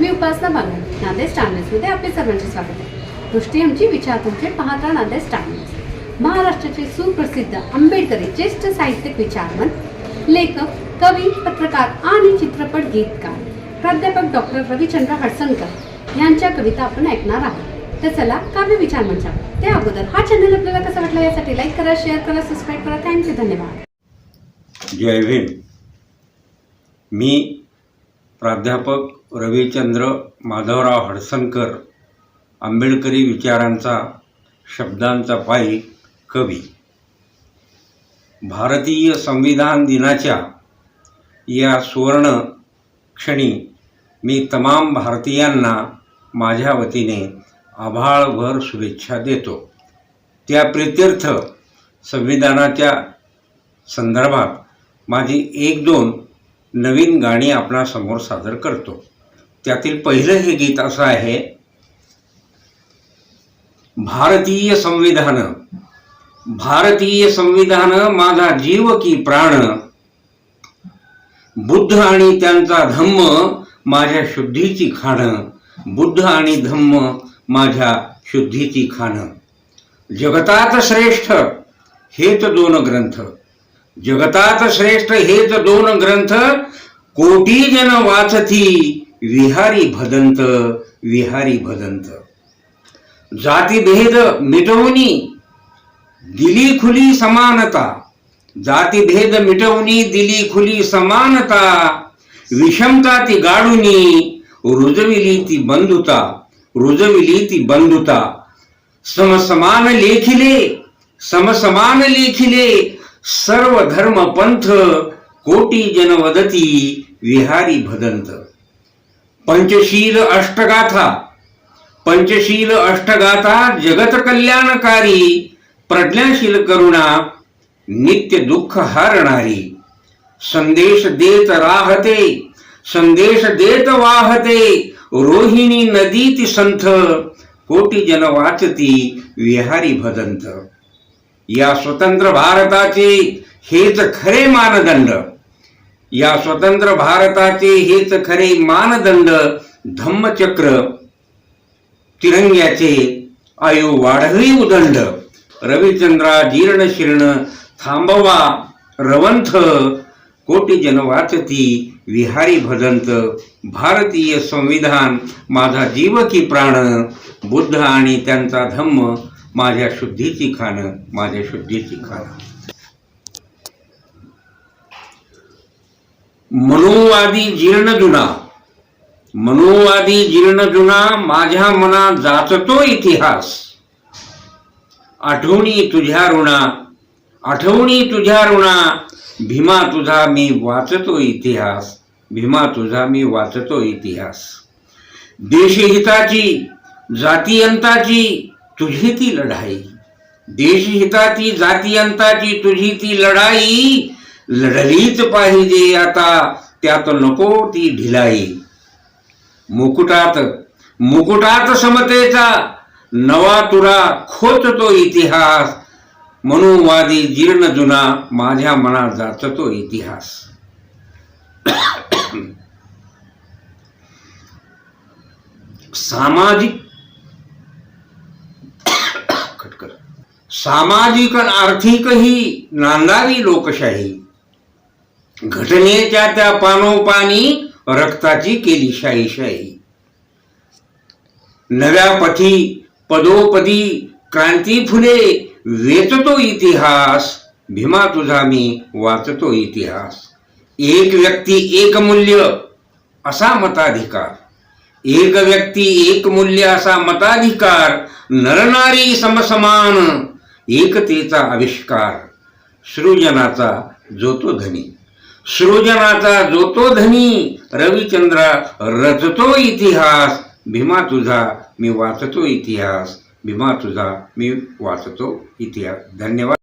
मी Upasana Bagal Nanded star आपले सर्वांचे स्वागत आहे. दृष्टी आमची विचार तुमचे पाहता नांदेड स्टार महाराष्ट्राचे सुप्रसिद्ध आंबेडकरी ज्येष्ठ साहित्यिक विचारवंत लेखक कवी पत्रकार आणि चित्रपट गीतकार प्राध्यापक डॉक्टर रविचंद्र हडसनकर यांच्या कविता आपण ऐकणार आहोत. तर चला काव्य विचार म्हणजे त्या अगोदर हा चॅनल आपल्याला कसा वाटला यासाठी लाईक करा शेअर करा सबस्क्राईब करा. थँक्यू धन्यवाद. जय भीम मी प्राध्यापक रविचंद्र माधवराव हडसनकर आंबेडकरी विचारांचा शब्दांचा पायी कवी. भारतीय संविधान दिनाच्या या सुवर्ण क्षणी मी तमाम भारतीयांना माझ्या वतीने आभाळभर शुभेच्छा देतो. त्या प्रित्यर्थ संविधानाच्या संदर्भात माझी एक दोन नवीन गाणी आपणासमोर सादर करतो. त्यातील पहिलं हे गीत असं आहे भारतीय संविधान भारतीय संविधान माझा जीव की प्राण बुद्ध आणि त्यांचा धम्म माझ्या शुद्धीची खाण बुद्ध आणि धम्म माझ्या शुद्धीची खाण. जगतात श्रेष्ठ हेच दोन ग्रंथ. जगतात श्रेष्ठ हेच दोन ग्रंथ कोटी जन वाचती विहारी भदंत विहारी भदंत. जातीभेद मिटवणी दिली खुली समानता. जातीभेद मिटवणी दिली खुली समानता. विषमता ती गाडूनी रुजविली ती बंधुता. रुजविली ती बंधुता. समसमान लेखिले समसमान लेखिले सर्व धर्म पंथ कोटी जन वदती विहारी भदंत. पंचशील अष्टगाथा. पंचशील अष्टगाथा जगत कल्याणकारी प्रज्ञाशील करुणा नित्य दुःख हारणारी. संदेश देत राहते संदेश देत वाहते रोहिणी नदी ती संथ कोटी जन वाचती विहारी भदंत. या स्वतंत्र भारताचे हेच खरे मानदंड. या स्वतंत्र भारताचे हेच खरे मानदंड धम्मचक्र तिरंग्याचे आयु वाढवी उदंड. रविचंद्रा जीर्ण शीर्ण थांबवा रवंथ कोटी जन वाचती विहारी भदंत भारतीय संविधान माझा जीव की प्राण बुद्ध आणि त्यांचा धम्म माझ्या शुद्धीची खाण माझ्या शुद्धीची खाणं. मनोवादी जीर्ण जुना. मनोवादी जीर्ण जुना माझ्या मनात जाचतो इतिहास. आठवणी तुझ्या ऋणा आठवणी तुझ्या ऋणा. भीमा तुझा मी वाचतो इतिहास भीमा तुझा मी वाचतो इतिहास. देशहिताची जातीयंताची तुझी ती लढाई. देशहिताची जातीयंताची तुझी ती लढाई. लढलीच पाहिजे आता त्यात नको ती ढिलाई. मुकुटात मुकुटात समतेचा नवा तुरा खोचतो इतिहास. मनुवादी जीर्ण जुना माझ्या मनात जाचतो इतिहास. सामाजिक सामाजिक आणि आर्थिकही नांदावी लोकशाही. घटनेच्या त्या पानोपानी रक्ताची केली शाहीशाही. नव्या पथी पदोपदी क्रांती फुले वेचतो इतिहास. भीमा तुझा मी वाचतो इतिहास. एक व्यक्ती एक मूल्य असा मताधिकार. एक व्यक्ती एक मूल्य असा मताधिकार. नरनारी समसमान एकतेचा आविष्कार सृजनाचा जो तो धनी. सृजनाचा जो तो धनी रविचंद्रा रचतो इतिहास भीमा तुझा मी वाचतो इतिहास भीमा तुझा मी वाचतो इतिहास. धन्यवाद.